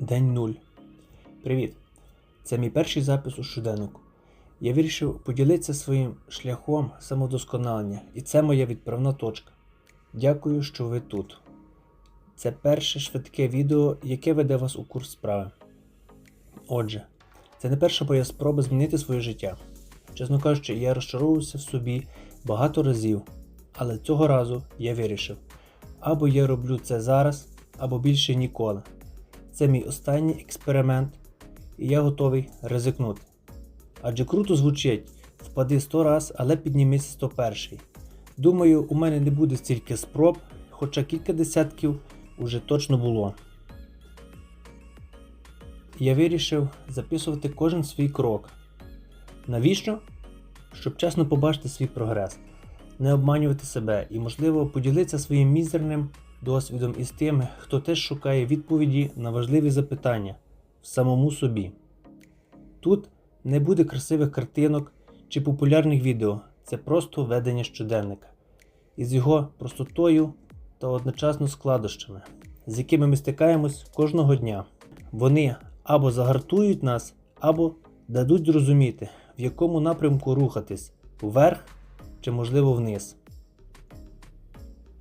День 0. Привіт! Це мій перший запис у щоденнику. Я вирішив поділитися своїм шляхом самовдосконалення, і це моя відправна точка. Дякую, що ви тут. Це перше швидке відео, яке веде вас у курс справи. Отже, це не перша моя спроба змінити своє життя. Чесно кажучи, я розчаровувався в собі багато разів, але цього разу я вирішив: або я роблю це зараз, або більше ніколи. Це мій останній експеримент, і я готовий ризикнути. Адже круто звучить впади 100 раз, але піднімись 101. Думаю, у мене не буде стільки спроб, хоча кілька десятків уже точно було. Я вирішив записувати кожен свій крок. Навіщо? Щоб чесно побачити свій прогрес, не обманювати себе і, можливо, поділитися своїм мізерним досвідом із тими, хто теж шукає відповіді на важливі запитання в самому собі. Тут не буде красивих картинок чи популярних відео, це просто ведення щоденника із його простотою та одночасно складощами, з якими ми стикаємось кожного дня. Вони або загартують нас, або дадуть зрозуміти, в якому напрямку рухатись вверх чи, можливо, вниз.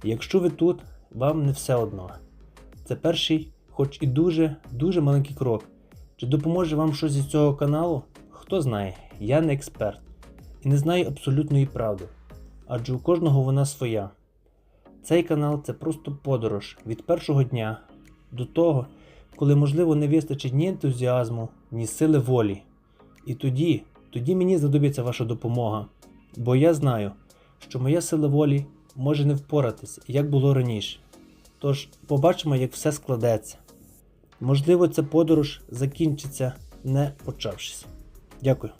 Якщо ви тут, вам не все одно. Це перший, хоч і дуже, дуже маленький крок. Чи допоможе вам щось із цього каналу? Хто знає, я не експерт і не знаю абсолютної правди, адже у кожного вона своя. Цей канал це просто подорож від першого дня до того, коли, можливо, не вистачить ні ентузіазму, ні сили волі. І тоді, тоді мені знадобиться ваша допомога, бо я знаю, що моя сила волі може не впоратись, як було раніше. Тож побачимо, як все складеться. Можливо, ця подорож закінчиться не почавшись. Дякую.